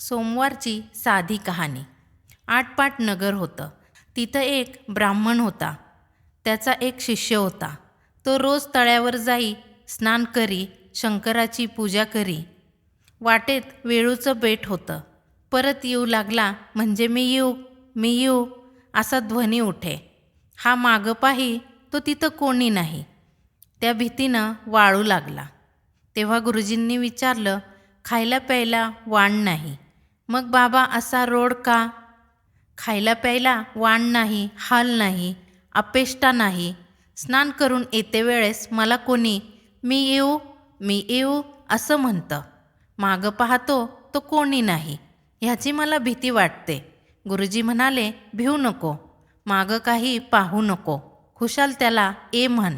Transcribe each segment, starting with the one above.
सोमवारची साधी कहाणी. आटपाट नगर होतं. तिथं एक ब्राह्मण होता. त्याचा एक शिष्य होता. तो रोज तळ्यावर जाई स्नान करी शंकराची पूजा करी. वाटेत वेळूचं बेट होतं. परत येऊ लागला म्हणजे मी येऊ? मी येऊ? असा ध्वनी उठे. हा मागं पाही तो तिथं कोणी नाही. त्या भीतीनं वाळू लागला. तेव्हा गुरुजींनी विचारलं खायला प्यायला वाण नाही. मग बाबा असा रोड का? खायला प्यायला वाण नाही हाल नाही अपेष्टा नाही. स्नान करून येते वेळेस मला कोणी मी येऊ मी येऊ असं म्हणतं. मागं पाहतो तो कोणी नाही. ह्याची मला भीती वाटते. गुरुजी म्हणाले भिवू नको मागं काही पाहू नको. खुशाल त्याला ए म्हण.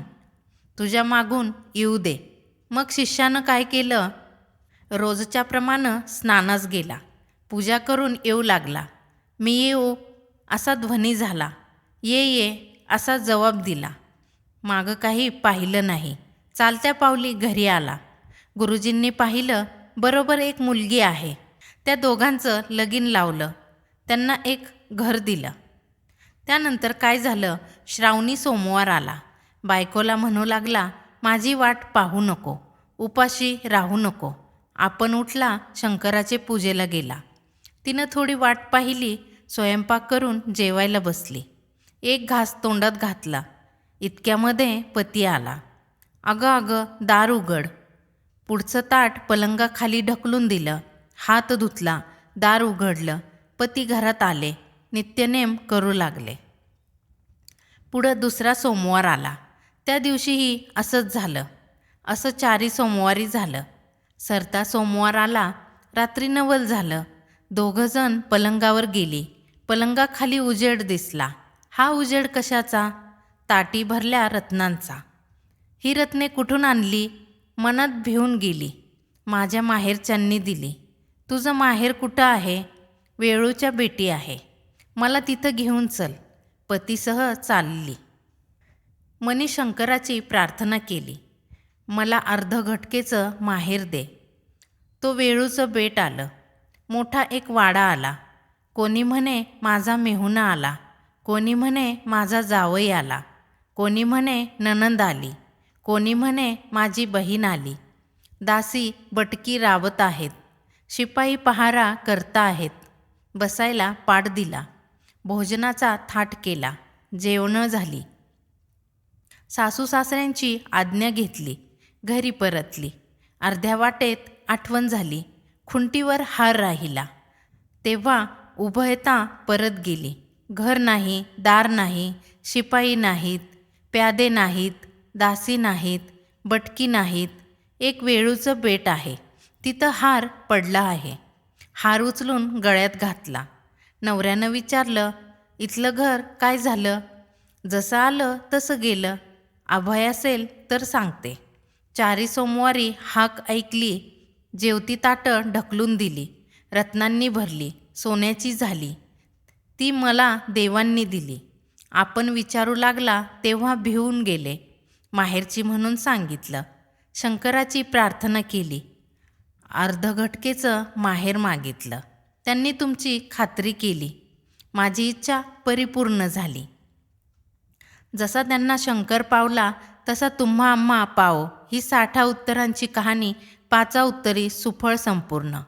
तुझ्या मागून येऊ दे. मग शिष्यानं काय केलं? रोजच्याप्रमाणे स्नानास गेला. पूजा करून येऊ लागला. मी येऊ. असा ध्वनी झाला. ये ये असा जवाब दिला. मागं काही पाहिलं नाही. चालत्या पावली घरी आला. गुरुजींनी पाहिलं बरोबर एक मुलगी आहे. त्या दोघांचं लगीन लावलं. त्यांना एक घर दिलं. त्यानंतर काय झालं? श्रावणी सोमवार आला. बायकोला म्हणू लागला माझी वाट पाहू नको. उपाशी राहू नको. आपण उठला शंकराचे पूजेला गेला. तिनं थोडी वाट पाहिली स्वयंपाक करून जेवायला बसली. एक घास तोंडात घातला. इतक्यामध्ये पती आला. अगं अगं दार उघड. पुढचं ताट पलंगाखाली ढकलून दिलं. हात धुतला. दार उघडलं. पती घरात आले. नित्यनेम करू लागले. पुढं दुसरा सोमवार आला. त्या दिवशीही असंच झालं. असं चारी सोमवारी झालं. सरता सोमवार आला. रात्री नवल झालं. दोघंजण पलंगावर गेली. पलंगाखाली उजेड दिसला. हा उजेड कशाचा? ताटी भरल्या रत्नांचा. ही रत्ने कुठून आणली? मनात भिवून गेली. माझ्या माहेरच्यांनी दिली. तुझं माहेर कुठं आहे? वेळूच्या बेटी आहे. मला तिथं घेऊन चल. पतीसह चालली. मनी शंकराची प्रार्थना केली. मला अर्ध घटकेचं माहेर दे. तो वेळूचं बेट आलं. मोठा एक वाडा आला. कोणी म्हणे माझा मेहुणा आला. कोणी म्हणे माझा जावई आला. कोणी म्हणे ननंद आली. कोणी म्हणे माझी बहीण आली. दासी बटकी रावत आहेत. शिपाई पहारा करता आहेत. बसायला पाठ दिला. भोजनाचा थाट केला. जेवणं झाली. सासू सासऱ्यांची आज्ञा घेतली. घरी परतली. अर्ध्या वाटेत आठवण झाली. खुंटीवर हार राहिला. तेव्हा उभयता परत गेली. घर नाही दार नाही शिपाई नाहीत प्यादे नाहीत दासी नाहीत बटकी नाहीत. एक वेळूचं बेट आहे. तिथं हार पडला आहे. हार उचलून गळ्यात घातला. नवऱ्यानं विचारलं इथलं घर काय झालं? जसं आलं तसं गेलं. अभय असेल तर सांगते. चारी सोमवारी हाक ऐकली जेवती ताटं ढकलून दिली रत्नांनी भरली सोन्याची झाली. ती मला देवांनी दिली. आपण विचारू लागला तेव्हा भिवून गेले. माहेरची म्हणून सांगितलं. शंकराची प्रार्थना केली. अर्धघटकेचं माहेर मागितलं. त्यांनी तुमची खात्री केली. माझी इच्छा परिपूर्ण झाली. जसा त्यांना शंकर पावला तसा तुम्हा आम्हा पाव ही साठा उत्तरांची कहाणी पाचा उत्तरी सुफळ संपूर्ण.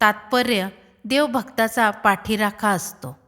तात्पर्य देवभक्ताचा पाठीराखा असतो.